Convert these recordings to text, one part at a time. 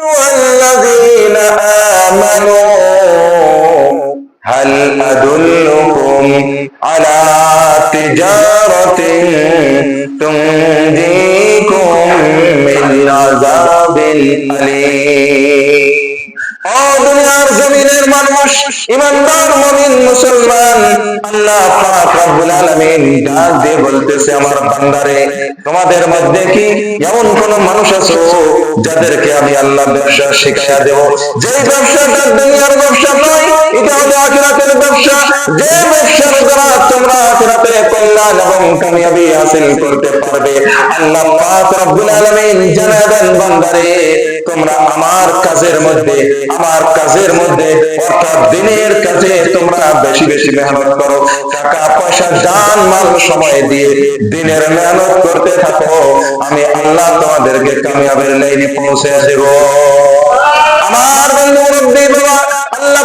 والذين آمنوا هل أدلكم على تجارة تنجيكم من عذاب أليم জমিনের মানুষ, ইমানদার মুমিন, মুসলমান, আল্লাহ পাক রব্বুল আলামিন ডাক দিয়ে বলতেছে, আমার বান্দারে, তোমাদের মধ্যে কি এমন কোন মানুষ আছে যাদেরকে আমি আল্লাহ ব্যবসা শিখাইয়া দেব? যে ব্যবসাটা দুনিয়ার ব্যবসা নয়, এটা হলো আখিরাতের ব্যবসা। যে ব্যবসার দ্বারা তোমরা আখিরাতে কল্যাণ এবং কামিয়াবি হাসিল করতে পারবে। আল্লাহ পাক রব্বুল আলামিন জানায় দেন, বান্দারে, তোমরা আমার কাজের মধ্যে, আমার কাজের মধ্যে অর্থাৎ দিনের কাজে তোমরা বেশি বেশি মেহনত করো। টাকা, পয়সা, জান, মাল সময় দিয়ে দিনের মেহনত করতে থাকো। আমি আল্লাহ তোমাদেরকে কামিয়াবের লাইনে পৌঁছে দেব। আমার বন্ধু মুরব্বী বাবা, আল্লাহ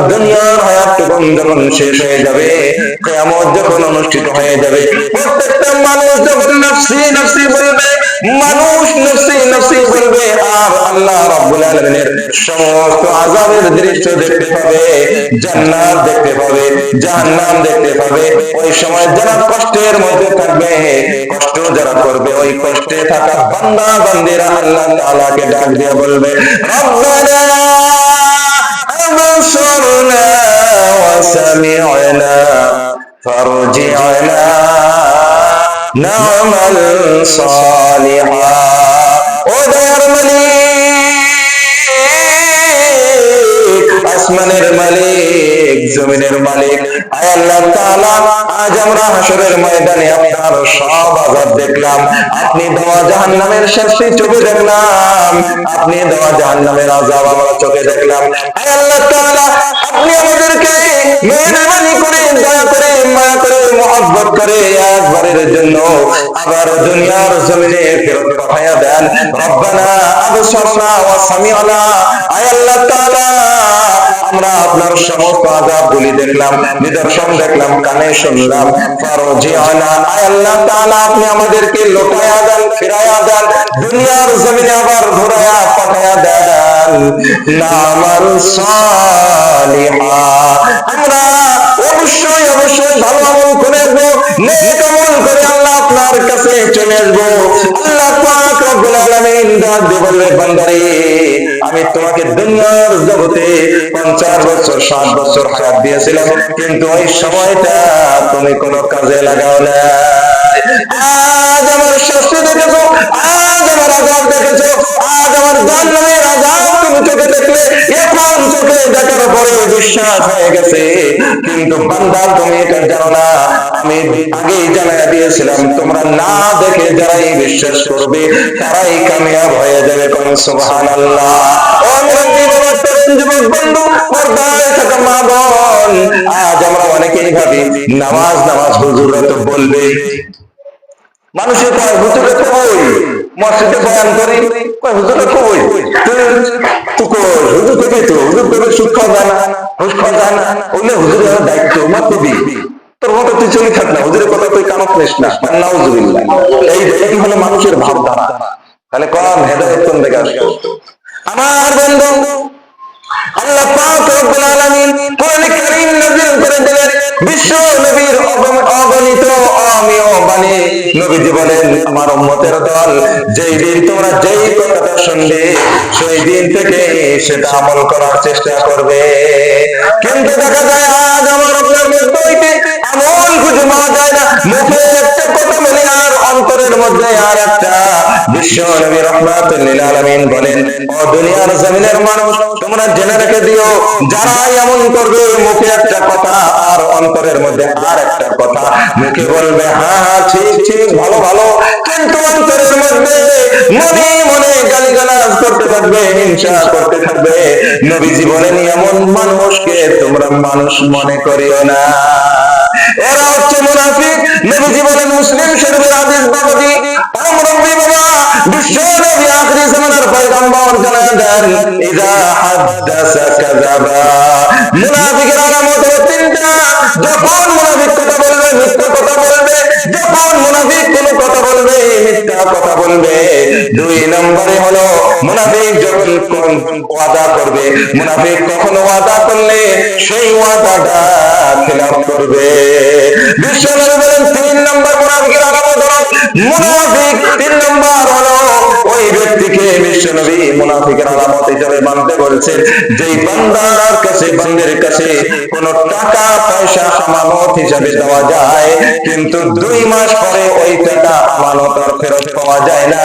করতে আমার আপনার যখন শেষ হয়ে যাবে কেমন যখন অনুষ্ঠিত হয়ে যাবে, প্রত্যেকটা মানুষ যখন নফসি নফসি বলবে, মানুষ নফসি নফসি বলবে, আর আল্লাহ রাব্বুল আলামিনের সমস্ত আযাবের দৃশ্য দেখতে পাবে, জান্নাত দেখতে পাবে, জাহান্নাম দেখতে পাবে। ওই সময় যারা কষ্টের মধ্যে থাকবে, কষ্ট যারা করবে, ওই কষ্টে থাকা বান্দা বান্দিরা আল্লাহ তাআলাকে ডাক দিয়ে বলবে, রব্বানা فارجعنا نعمل صالحا ودار মালিক আসমানের মালিক জমিনের মালিক। আয় আল্লাহ তাআলা, আজ আমরা হাসরের ময়দানে আপনার সব আযাব দেখলাম। আপনি দেওয়া জাহান্নামের শাস্তি চোখে দেখলাম। আপনি দেওয়া জাহান্নামের আযাব আমরা চোখে দেখলাম। আয় আল্লাহ তাআলা, আপনি আমাদেরকে মেহরবানি করে, দয়া করে, মায়া করে, মহব্বত করে একবারের জন্য আবার দুনিয়ার জমিনে ফেরত পাঠাইয়া দেন। রব্বানা আবসারনা ওয়া সামিআনা। আয় আল্লাহ তাআলা আমরা আপনার সমস্ত গুলি দেখলাম, নিদর্শন দেখলাম, কানে শুনলাম। আপনি আমাদেরকে লোটায়া দেন, ফিরায়া দেন, দুনিয়ার জমিনে আবার ঘুরায়া পাঠায়া দেন। সালিহা। আমরা অবশ্যই অবশ্যই ভালো আমল করে নেক আমল করে আল্লাহ আপনার কাছে চলে আসব। আল্লাহ ডাক দিয়ে বান্দারে, আমি তোমাকে দুনিয়ার জগতে পঞ্চাশ বছর, ষাট বছর হায়াত দিয়েছিলাম, কিন্তু ওই সময়টা তুমি কোনো কাজে লাগাও না আজ আমার শাস্তি দেখেছ, আজ আমার বিশ্বাস হয়ে গেছে। কিন্তু বান্দা, তুমি এটা জানো না। আমি আগেই জানাই দিয়েছিলাম, তোমরা না দেখে যারাই বিশ্বাস করবে, তারাই কামিয়াব হয়ে যাবে কোন মা বোন, আজ আমরা অনেকেই ভাবি, নামাজ নামাজ হুজুররা তো বলবে, মানুষের কয় হুজুরে কই তোর মতো তুই চলি না কথা না নাউজুবিল্লাহ। এই মানুষের ভাবধারা। তাহলে কম হেদায়েত কোন থেকে আমার বন্ধু আল্লাহ পাক রব্বুল আলামিন কোরআন কারীম নাযিল করে দিলেন, বিশ্ব নবীর অগণিত অমিয় বাণী। নবীজি বলেন, আমার উম্মতের দল যেই দিন তোমরা যেই কথাটা শুনবে, সেই দিন থেকে সেটা আমল করার চেষ্টা করবে। কিন্তু দেখা যায়, আজ আমার আপনার মধ্যে আমল খুঁজে পাওয়া যায় না। মুখে মধ্যে আর একটা বিশ্ব নবী আলামিন বলেন, ও দুনিয়ার জমিনের মানুষ, তোমরা জেনে রেখে দিও যারা এমন করবে, মুখে একটা কথা আর অন্তরের মধ্যে আর একটা কথা। মুখে বলবে হ্যাঁ হ্যাঁ ঠিক ঠিক, ভালো ভালো। কিন্তু অন্তরের মধ্যে মনে মনে গালিগালাজ করতে থাকবে, হিংসা করতে থাকবে। নবী জীবনে এমন মানুষকে তোমরা মানুষ মনে করিও না। এরা হচ্ছে মুনাফিক নবী বলেন মুসলিম শরীফের হাদিস বাবাজি আমরবি বাবা বিশ্ব নবী আখরি জামানার পয়গম্বর জানান দেন ইজা হাদাসা কাযাবা। মুনাফিকের হলো তিনটা, যখন মুনাফিক ওয়াদা করবে, মুনাফিক কখনো ওয়াদা করলে সেই ওয়াদাটা খেলাপ করবে। বিশ্বনবী বলেন, তিন নম্বর মুনাফিকের হলো মুনাফিক তিন নম্বর হলো ওই ব্যক্তিকে বিশ্বনবী মুনাফিকের আলামত হিসেবে মানতে বলছেন, যেই বান্দার কাছে, বান্দের কাছে কোন টাকা, পয়সা, আমানত হিসাবে দেওয়া যায়। কিন্তু দুই মাস পরে ওই টাকা আমানত আর ফেরত পাওয়া যায় না।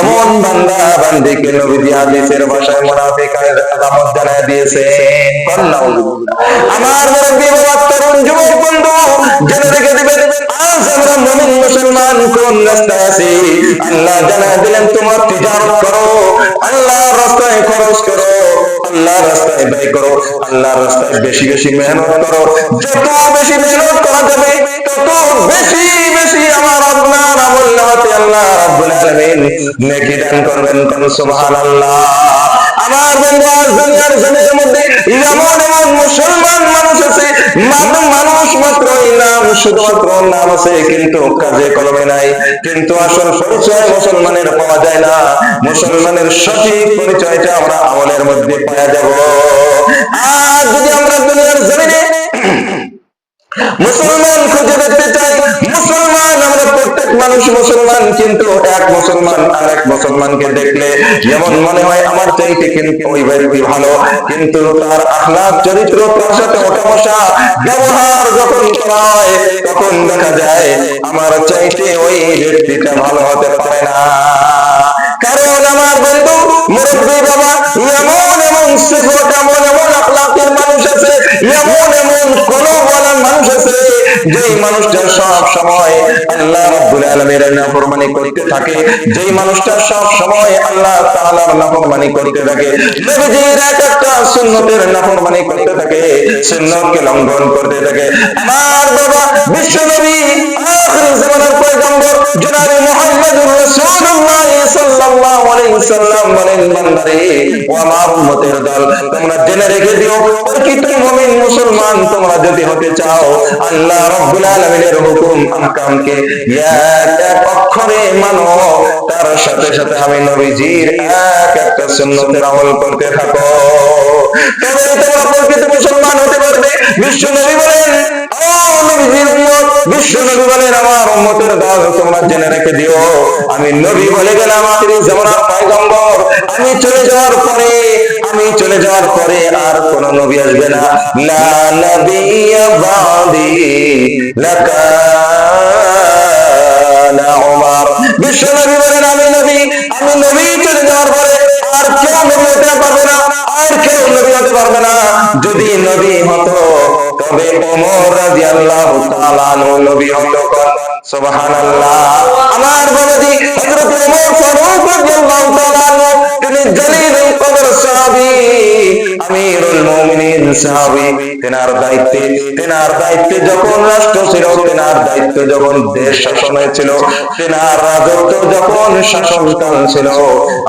এমন বান্দা বান্দিকে নবী হাদিসের ভাষায় মুনাফিকের আলামত জানায় দিয়েছে। আমার মুরব্বী বাবা, তরুণ যুবক বন্ধু, জেনে রেখে দিবেন, আজ আমরা মুমিন মুসলমান কোন রাস্তায় আছি? আল্লাহ জানায় দিলেন, তোমার তিজারত করো, আল্লাহর রাস্তায় খরচ করো আল্লাহ রাস্তায় ব্যয় করো আল্লাহ রাস্তায় বেশি বেশি মেহনত করো। যত বেশি মেহনত করা যাবে কিন্তু কাজে কলমে নাই। কিন্তু আসল পরিচয় মুসলমানের পাওয়া যায় না। মুসলমানের সঠিক পরিচয়টা আমরা আমলের মধ্যে পাওয়া যাব। আর যদি আমরা দুনিয়ার জমিনে মুসলমান খুঁজে দেখতে চাই মুসলমান, আমরা প্রত্যেক মানুষ মুসলমান, কিন্তু এক মুসলমান আর এক মুসলমানকে দেখলে যেমন মনে হয় আমার চাইতে কিন্তু ওই ব্যক্তি ভালো, কিন্তু তার আখলাক চরিত্র তার সাথে ওঠা বসা ব্যবহার যখন করা তখন দেখা যায় আমার চাইতে ওই ব্যক্তিটা ভালো হতে পারে না। কারণ আমার বন্ধু মুরব্বী বাবা এমন এমন সিফত এমন এমন আখলাকের মানুষ আছে এমন এমন কোন বলার মানুষ আছে যেই মানুষটা সব সময় আল্লাহ রাব্বুল আলামিনের নাফরমানি করতে থাকে, যেই মানুষটা সব সময় আল্লাহ তাআলার নাফরমানি করতে থাকে, নবীজির এক একটা সুন্নতের নাফরমানি করতে থাকে, সুন্নতকে লঙ্ঘন করতে থাকে। আমার বাবা বিশ্ব নবী, আখির জামানার পয়গম্বর, জনাবে মুহাম্মদুর রাসূলুল্লাহ সাল্লাল্লাহু আলাইহি সাল্লাম বলেন, বান্দারে, ও আমার উম্মতের দল, তোমরা জেনে রেখে দিও প্রকৃত মুমিন তোমরা যদি হতে চাও, আল্লাহ রাব্বুল আলামিনের হুকুম আহকামকে এক এক অক্ষরে মানো। তার সাথে সাথে আমি নবীজির এক একটা সুন্নতের আমল করতে থাকো। তবে তোমরা প্রকৃত মুসলমান হতে পারবে। বিশ্ব নবী বলেন বিশ্ব নবী বলেন, আমার উম্মতের দল তোমরা জেনে রেখে দিও। আমি নবী বলে গেলাম আখিরি জামানার পয়গম্বর, আমি চলে যাওয়ার পরে, আমি চলে যাওয়ার পরে আর কোন নবী আসবে না। লা নবিয়্য বাদি লাকানা উমর বিশ্ব নবী বলেন, আমি নবী আমি নবী চলে যাওয়ার পরে আর কেউ নবী হতে পারবে না, আর কেউ নবী হতে পারবে না। যদি নবী হতো, তবে ওমর রাদিয়াল্লাহু তাআলা নবী হতো সুবহানাল্লাহ। আমার বাবাজি হযরত ওমর ফারুক রাদিয়াল্লাহু তাআলা তিনি সাহাবী আমিরুল মুমিনিন তেনার তেনার যখন রাষ্ট্র ছিল, তেনার যখন দেশ শাসন হয়েছিল, তেনার রাজত্ব যখন শাসনকাল ছিল,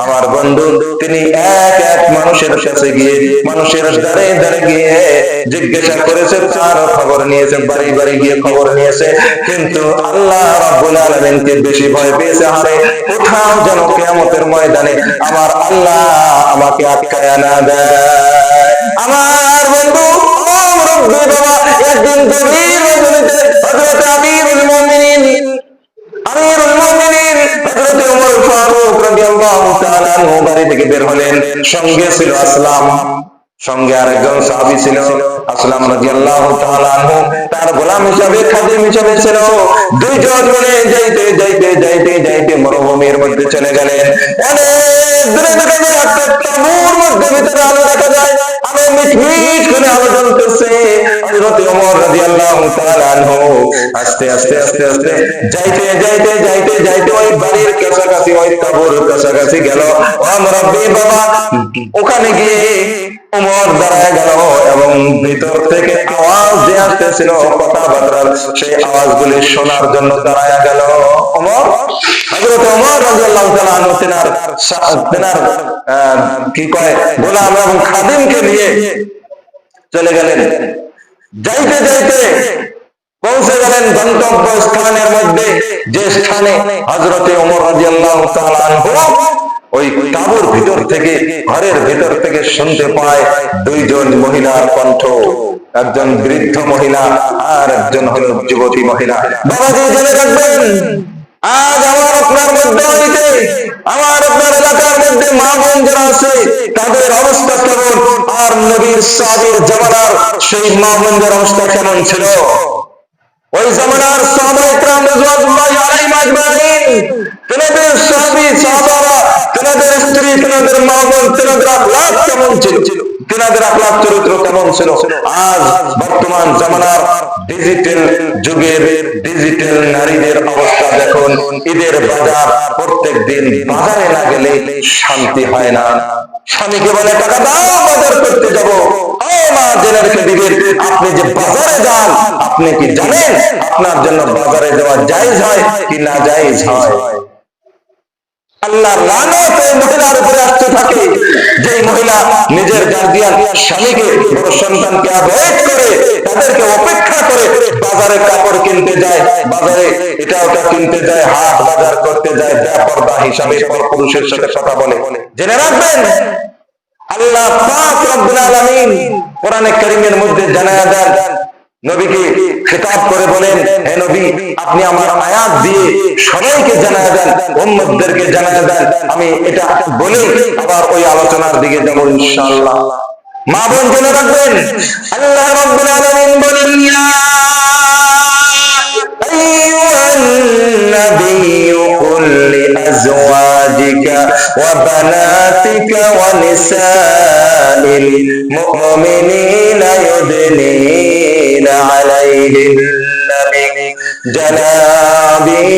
আমার বন্ধু, তিনি এক এক মানুষের কাছে গিয়ে, মানুষের দ্বারে দ্বারে গিয়ে জিজ্ঞাসা করেছে, তার খবর নিয়েছে, বাড়ি বাড়ি গিয়ে খবর নিয়েছে। কিন্তু আল্লাহ রাব্বুল আলামিনকে বেশি ভয় পেয়েছে আরে কোথাও যেন কিয়ামতের ময়দানে আমার আল্লাহ আমাকে আটকায় না দেয়। আমার বন্ধু একদিন গভীর তার গোলাম হিসাবে, খাদিম হিসাবে ছিল। দুইজন মিলে যাইতে যাইতে যাইতে যাইতে মরুভূমির মধ্যে চলে গেলেন। অনেক দূরে যায় একটা তাঁবুর মধ্যে ভিতরে আলো দেখা যায় আলো মিটমিট করে আলো জ্বলতেছে হযরত ওখানে গিয়ে ওমর দাঁড়ায় গেল এবং ভিতর থেকে আওয়াজ যে আসতেছিল, কথাবার্তার সেই আওয়াজগুলি শোনার জন্য দাঁড়ায় গেল। ওমর? হযরত ওমর কি কয়? গোলাম এবং খাদিমকে নিয়ে চলে গেলেন। যাইতে যাইতে পৌঁছে গেলেন গন্তব্য স্থানের মধ্যে, যে স্থানে হজরতে ওমর রাদিয়াল্লাহু তাআলা ওই তাবুর ভিতর থেকে, ঘরের ভিতর থেকে শুনতে পায় দুইজন মহিলার কণ্ঠ। একজন বৃদ্ধ মহিলা আর একজন হলো যুবতী মহিলা। বাবাজি, জেনে রাখবেন আজ আমার আপনার মধ্যে আমার আপনার এলাকার মধ্যে মা বোন যারা আছে, তাদের অবস্থা কেমন? আর নবীর সাদের জামানার সেই মামুনদের অবস্থা কেমন ছিল? ওই জামানার সাহাবা ইকরাম রাদিয়াল্লাহু আলাইহিম আজমাইন তেনাদের সাহাবী সাহাবারা তেনাদের স্ত্রী, তেনাদের মা বোন, তেনাদের আখলাক কেমন ছিল? তেনাদের আখলাক চরিত্র কেমন ছিল? আজ বর্তমান জামানার ডিজিটাল যুগের ডিজিটাল নারীদের অবস্থা দেখুন, ঈদের বাজার প্রত্যেক দিন বাজারে না গেলে শান্তি হয় না। স্বামীকে বলে, টাকা দাও, বাজার করতে যাব। আপনি যে বাজারে যান, আপনি কি জানেন আপনার জন্য বাজারে যাওয়া জায়েজ হয় কি না জায়েজ হয়? কাপড় কিনতে যায়, বাজারে এটা ওটা কিনতে যায়, হাট বাজার করতে যায় বেপরদা হিসাবে পুরুষের সাথে কথা বলে। জেনে রাখবেন, আল্লাহ পাক রব্বুল আলামিন কোরআনে কারীমের মধ্যে জানায়া দেন নবীকে খেতাব করে বলেন, হে নবী, আপনি আমার আয়াত দিয়ে সবাইকে জানা দেন অন্যদেরকে জানা দেন। আমি এটা বলে আবার ওই আলোচনার দিকে যাব ইনশাল্লাহ মা বোন জেনে রাখবেন, আল্লাহ রাব্বুল আলামিন বলেন, ইয়া আইয়ুহান নাবিয়্যু কুল লিআজওয়াজিকা عليهن من جلابيبهن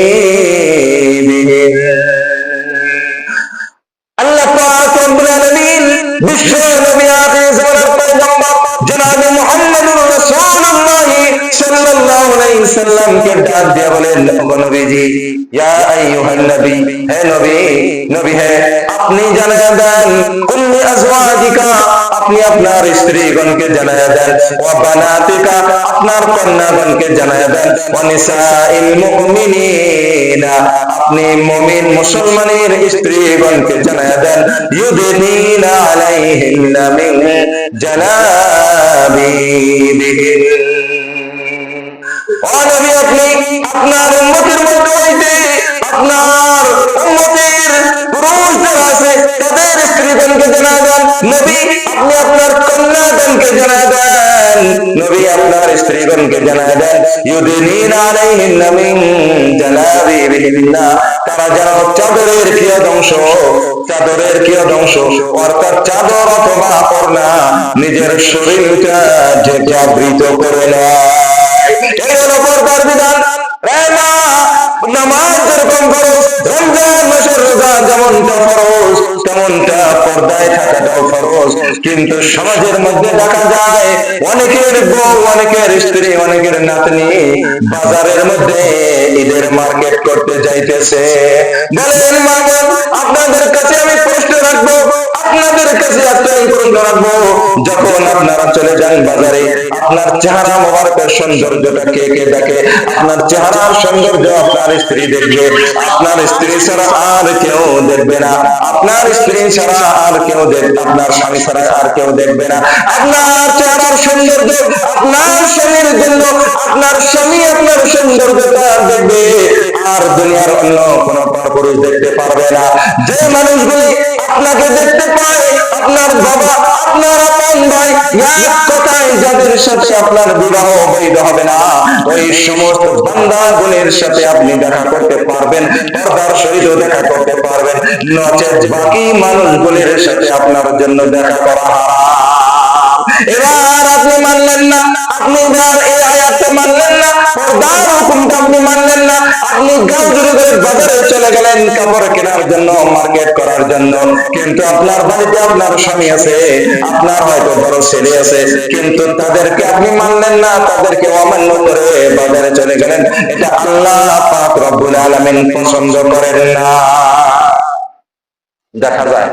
আল্লাহ পাক রব্বুল আলামিন বিশ্ব নবী সাল্লামকে ডাক দিয়ে বলেন ওগো নবীজি, ইয়া আইয়ুহান নবী, হে নবী নবী হে, আপনি জানায়া দেন কুল্লি আজওয়াজিকা, আপনি আপনার স্ত্রীগণকে জানায়া দেন ওয়া বানাতিকা, আপনার কন্যাগণকে জানায়া দেন ওয়া নিসাইল মুমিনিনা, আপনি মুমিন মুসলমানের স্ত্রীগণকে জানায়া দেন ইউদিনিনা আলাইহিন্না মিন জালাবিবিহিন ও নবী, আপনি চাদরের কিয়দ অংশ চাদরের অর্থাৎ চাদর অথবা ওড়না নিজের শরীরটা ঢেকে আবৃত করে নেয়। কিন্তু সমাজের মধ্যে দেখা যায়, অনেকের বউ, অনেকের স্ত্রী, অনেকের নাতনি বাজারের মধ্যে ঈদের মার্কেট করতে যাইতেছে। বলেন মা আপনাদের কাছে আমি প্রশ্ন রাখব আপনাদের কাছে একটাই প্রশ্ন রাখব যখন আপনারা চলে যান বাজারে, আপনার চেহারা মোবারকের সৌন্দর্যটা কে কে দেখে, আপনার চেহারার সৌন্দর্য আপনার স্ত্রী দেখবে, আপনার স্ত্রী ছাড়া আর কেউ দেখবে না, আপনার স্ত্রী ছাড়া আর কেউ দেখবে আপনার স্বামী ছাড়া আর কেউ দেখবে না। আপনার চেহারার সৌন্দর্য, আপনার স্বামীর জন্য, আপনার স্বামী আপনার সৌন্দর্যটা দেখবে, আর দুনিয়ার অন্য কোন পুরুষ দেখতে পারবে না। যে মানুষগুলি আপনাকে দেখতে পায় আপনার বাবা, আপনার আপন ভাই, এক কথায় যাদের সাথে আপনার বিবাহ বৈধ হবে না, ওই সমস্ত বান্দা গুণের সাথে আপনি দেখা করতে পারবেন পর্দার সহিত দেখা করতে পারবেন নচেত বাকি মানুষ মানুষগুলির সাথে আপনার জন্য দেখা করা হারাম। এবার আপনি মানলেন না, আপনি এবার এই আয়াতটা মানলেন না, পর্দার হুকুমটা আপনি মানলেন না, আপনি জুড়ে করে বাজারে চলে গেলেন কাপড় কেনার জন্য, মার্কেট করার জন্য। কিন্তু আপনার বাড়িতে আপনার স্বামী আছে, আপনার হয়তো বড় ছেলে আছে, কিন্তু তাদেরকে আপনি মানলেন না, তাদেরকে অমান্য করে বাজারে চলে গেলেন। এটা আল্লাহ পাক রব্বুল আলামিন পছন্দ করেন না। দেখা যায়,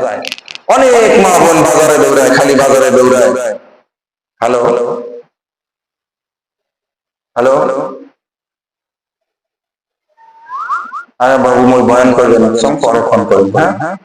অনেক মা বোন বাজারে দৌড়ায়, খালি বাজারে দৌড়ায়। হ্যালো হ্যালো আরে বাবু মই বয়ান করবেন সঙ্গে পরে ফোন করবেন হ্যাঁ।, হ্যাঁ, হ্যাঁ।